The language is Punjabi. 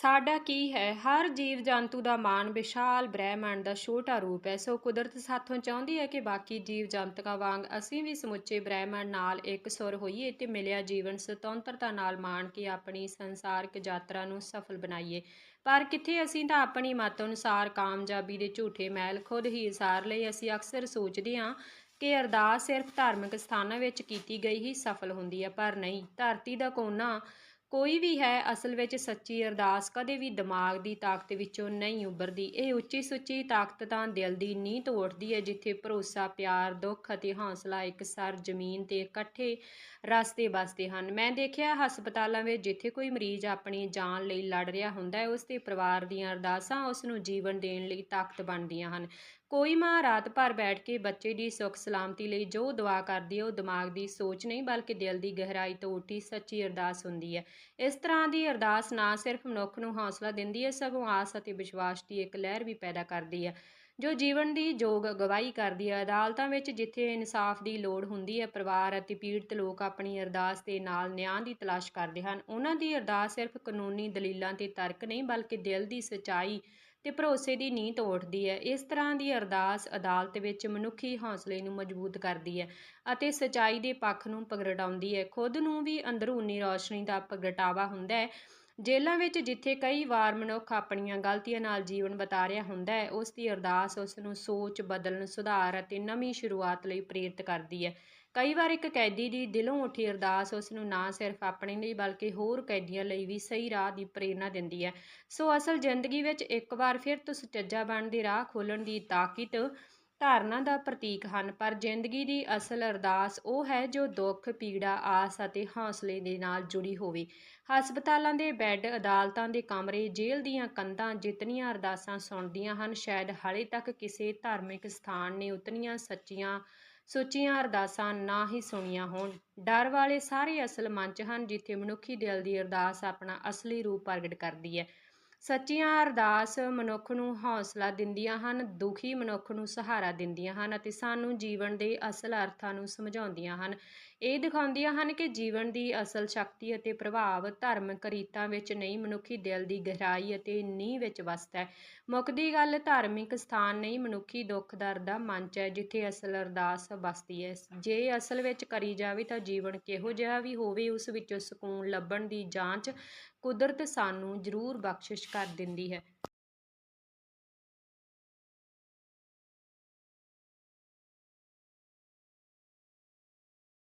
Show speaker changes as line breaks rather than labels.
ਸਾਡਾ ਕੀ ਹੈ? ਹਰ ਜੀਵ ਜੰਤੂ ਦਾ ਮਾਨ ਵਿਸ਼ਾਲ ਬ੍ਰਹਿਮੰਡ ਦਾ ਛੋਟਾ ਰੂਪ ਹੈ। ਸੋ ਕੁਦਰਤ ਸਾਥੋਂ ਚਾਹੁੰਦੀ ਹੈ ਕਿ ਬਾਕੀ ਜੀਵ ਜੰਤਕਾਂ ਵਾਂਗ ਅਸੀਂ ਵੀ ਸਮੁੱਚੇ ਬ੍ਰਹਿਮੰਡ ਨਾਲ ਇੱਕ ਸੁਰ ਹੋਈਏ ਤੇ ਮਿਲਿਆ ਜੀਵਨ ਸੁਤੰਤਰਤਾ ਨਾਲ ਮਾਣ ਕੇ ਆਪਣੀ ਸੰਸਾਰਿਕ ਯਾਤਰਾ ਨੂੰ ਸਫਲ ਬਣਾਈਏ। ਪਰ ਕਿੱਥੇ ਅਸੀਂ ਤਾਂ ਆਪਣੀ ਮਤ ਅਨੁਸਾਰ ਕਾਮਯਾਬੀ ਦੇ ਝੂਠੇ ਮਹਿਲ ਖੁਦ ਹੀ ਇਸਾਰ ਲਈ ਅਸੀਂ ਅਕਸਰ ਸੋਚਦੇ ਹਾਂ ਕਿ ਅਰਦਾਸ ਸਿਰਫ ਧਾਰਮਿਕ ਸਥਾਨਾਂ ਵਿੱਚ ਕੀਤੀ ਗਈ ਹੀ ਸਫਲ ਹੁੰਦੀ ਹੈ, ਪਰ ਨਹੀਂ। ਧਰਤੀ ਦਾ ਕੋਨਾ ਕੋਈ ਵੀ ਹੈ ਅਸਲ ਵਿੱਚ ਸੱਚੀ ਅਰਦਾਸ ਕਦੇ ਵੀ ਦਿਮਾਗ ਦੀ ਤਾਕਤ ਵਿੱਚੋਂ ਨਹੀਂ ਉੱਭਰਦੀ। ਇਹ ਉੱਚੀ ਸੁੱਚੀ ਤਾਕਤ ਤਾਂ ਦਿਲ ਦੀ ਨੀਂਹ ਤੋਂ ਉੱਠਦੀ ਹੈ, ਜਿੱਥੇ ਭਰੋਸਾ, ਪਿਆਰ, ਦੁੱਖ ਅਤੇ ਹੌਸਲਾ ਇੱਕ ਸਰ ਜ਼ਮੀਨ ਤੇ ਇਕੱਠੇ ਰਸਤੇ ਬਸਦੇ ਹਨ। ਮੈਂ ਦੇਖਿਆ ਹਸਪਤਾਲਾਂ ਵਿੱਚ ਜਿੱਥੇ ਕੋਈ ਮਰੀਜ਼ ਆਪਣੀ ਜਾਨ ਲਈ ਲੜ ਰਿਹਾ ਹੁੰਦਾ ਹੈ, ਉਸ ਦੇ ਪਰਿਵਾਰ ਦੀਆਂ ਅਰਦਾਸਾਂ ਉਸ ਨੂੰ ਜੀਵਨ ਦੇਣ ਲਈ ਤਾਕਤ ਬਣਦੀਆਂ ਹਨ। ਕੋਈ ਮਾਂ ਰਾਤ ਭਰ ਬੈਠ ਕੇ ਬੱਚੇ ਦੀ ਸੁੱਖ ਸਲਾਮਤੀ ਲਈ ਜੋ ਦੁਆ ਕਰਦੀ ਹੈ, ਉਹ ਦਿਮਾਗ ਦੀ ਸੋਚ ਨਹੀਂ, ਬਲਕਿ ਦਿਲ ਦੀ ਗਹਿਰਾਈ ਤੋਂ ਉੱਠੀ ਸੱਚੀ ਅਰਦਾਸ ਹੁੰਦੀ ਹੈ। ਇਸ ਤਰ੍ਹਾਂ ਦੀ ਅਰਦਾਸ ਨਾ ਸਿਰਫ ਮਨੁੱਖ ਨੂੰ ਹੌਸਲਾ ਦਿੰਦੀ ਹੈ, ਸਗੋਂ ਆਸ ਅਤੇ ਵਿਸ਼ਵਾਸ ਦੀ ਇੱਕ ਲਹਿਰ ਵੀ ਪੈਦਾ ਕਰਦੀ ਹੈ। ਜੋ ਜੀਵਨ ਦੀ ਯੋਗ ਅਗਵਾਈ ਕਰਦੀ ਹੈ, ਅਦਾਲਤਾਂ ਵਿੱਚ ਜਿੱਥੇ ਇਨਸਾਫ ਦੀ ਲੋੜ ਹੁੰਦੀ ਹੈ, ਪਰਿਵਾਰ ਅਤੇ ਪੀੜਤ ਲੋਕ ਆਪਣੀ ਅਰਦਾਸ ਦੇ ਨਾਲ ਨਿਆਂ ਦੀ ਤਲਾਸ਼ ਕਰਦੇ ਹਨ। ਉਹਨਾਂ ਦੀ ਅਰਦਾਸ ਸਿਰਫ ਕਾਨੂੰਨੀ ਦਲੀਲਾਂ ਤੇ ਤਰਕ ਨਹੀਂ, ਬਲਕਿ ਦਿਲ ਦੀ ਸਚਾਈ ਤੇ ਭਰੋਸੇ ਦੀ ਨੀਂਹ ਤੋਂ ਹੈ। ਇਸ ਤਰ੍ਹਾਂ ਦੀ ਅਰਦਾਸ ਅਦਾਲਤ ਵਿੱਚ ਮਨੁੱਖੀ ਹੌਸਲੇ ਨੂੰ ਮਜ਼ਬੂਤ ਕਰਦੀ ਹੈ ਅਤੇ ਸਚਾਈ ਦੇ ਪੱਖ ਨੂੰ ਪ੍ਰਗਟਾਉਂਦੀ ਹੈ। ਖੁਦ ਨੂੰ ਵੀ ਅੰਦਰੂਨੀ ਰੌਸ਼ਨੀ ਦਾ ਪ੍ਰਗਟਾਵਾ ਹੁੰਦਾ ਹੈ। ਜੇਲ੍ਹਾਂ ਵਿੱਚ ਜਿੱਥੇ ਕਈ ਵਾਰ ਮਨੁੱਖ ਆਪਣੀਆਂ ਗਲਤੀਆਂ ਨਾਲ ਜੀਵਨ ਬਿਤਾ ਰਿਹਾ ਹੁੰਦਾ ਹੈ, ਉਸ ਦੀ ਅਰਦਾਸ ਉਸ ਨੂੰ ਸੋਚ ਬਦਲਣ, ਸੁਧਾਰ ਅਤੇ ਨਵੀਂ ਸ਼ੁਰੂਆਤ ਲਈ ਪ੍ਰੇਰਿਤ ਕਰਦੀ ਹੈ। ਕਈ ਵਾਰ ਇੱਕ ਕੈਦੀ ਦੀ ਦਿਲੋਂ ਉੱਠੀ ਅਰਦਾਸ ਉਸ ਨੂੰ ਨਾ ਸਿਰਫ ਆਪਣੇ ਲਈ ਬਲਕਿ ਹੋਰ ਕੈਦੀਆਂ ਲਈ ਵੀ ਸਹੀ ਰਾਹ ਦੀ ਪ੍ਰੇਰਣਾ ਦਿੰਦੀ ਹੈ। ਸੋ ਅਸਲ ਜ਼ਿੰਦਗੀ ਵਿੱਚ ਇੱਕ ਵਾਰ ਫਿਰ ਤੋਂ ਸੁਚੱਜਾ ਬਣਨ ਦੀ ਰਾਹ ਖੋਲਣ ਦੀ ਤਾਕਤ ਧਾਰਨਾ ਦਾ ਪ੍ਰਤੀਕ ਹਨ, ਪਰ ਜ਼ਿੰਦਗੀ ਦੀ ਅਸਲ ਅਰਦਾਸ ਉਹ ਹੈ ਜੋ ਦੁੱਖ, ਪੀੜਾ, ਆਸ ਅਤੇ ਹੌਸਲੇ ਦੇ ਨਾਲ ਜੁੜੀ ਹੋਵੇ। ਹਸਪਤਾਲਾਂ ਦੇ ਬੈੱਡ, ਅਦਾਲਤਾਂ ਦੇ ਕਮਰੇ, ਜੇਲ੍ਹ ਦੀਆਂ ਕੰਧਾਂ ਜਿਤਨੀਆਂ ਅਰਦਾਸਾਂ ਸੁਣਦੀਆਂ ਹਨ, ਸ਼ਾਇਦ ਹਾਲੇ ਤੱਕ ਕਿਸੇ ਧਾਰਮਿਕ ਸਥਾਨ ਨੇ ਉਤਨੀਆਂ ਸੱਚੀਆਂ, ਸੁੱਚੀਆਂ ਅਰਦਾਸਾਂ ਨਾ ਹੀ ਸੁਣੀਆਂ ਹੋਣ। ਡਰ ਵਾਲੇ ਸਾਰੇ ਅਸਲ ਮੰਚ ਹਨ, ਜਿੱਥੇ ਮਨੁੱਖੀ ਦਿਲ ਦੀ ਅਰਦਾਸ ਆਪਣਾ ਅਸਲੀ ਰੂਪ ਪ੍ਰਗਟ ਕਰਦੀ ਹੈ। ਸੱਚੀਆਂ ਅਰਦਾਸ ਮਨੁੱਖ ਨੂੰ ਹੌਸਲਾ ਦਿੰਦੀਆਂ ਹਨ, ਦੁਖੀ ਮਨੁੱਖ ਨੂੰ ਸਹਾਰਾ ਦਿੰਦੀਆਂ ਹਨ ਅਤੇ ਸਾਨੂੰ ਜੀਵਨ ਦੇ ਅਸਲ ਅਰਥਾਂ ਨੂੰ ਸਮਝਾਉਂਦੀਆਂ ਹਨ। ਇਹ ਦਿਖਾਉਂਦੀਆਂ ਹਨ ਕਿ ਜੀਵਨ ਦੀ ਅਸਲ ਸ਼ਕਤੀ ਅਤੇ ਪ੍ਰਭਾਵ ਧਾਰਮਿਕ ਰੀਤਾਂ ਵਿੱਚ ਨਹੀਂ, ਮਨੁੱਖੀ ਦਿਲ ਦੀ ਗਹਿਰਾਈ ਅਤੇ ਨੀਂਹ ਵਿੱਚ ਵਸਦਾ ਹੈ। ਮੁੱਕਦੀ ਗੱਲ ਧਾਰਮਿਕ ਸਥਾਨ ਨਹੀਂ, ਮਨੁੱਖੀ ਦੁੱਖ, ਦਰਦ ਦਾ ਮੰਚ ਹੈ ਜਿੱਥੇ ਅਸਲ ਅਰਦਾਸ ਵਸਦੀ ਹੈ। ਜੇ ਅਸਲ ਵਿੱਚ ਕਰੀ ਜਾਵੇ ਤਾਂ ਜੀਵਨ ਕਿਹੋ ਜਿਹਾ ਵੀ ਹੋਵੇ, ਉਸ ਵਿੱਚੋਂ ਸਕੂਨ ਲੱਭਣ ਦੀ ਜਾਂਚ ਕੁਦਰਤ ਸਾਨੂੰ ਜ਼ਰੂਰ ਬਖਸ਼ਿਸ਼ ਕਰ ਦਿੰਦੀ ਹੈ।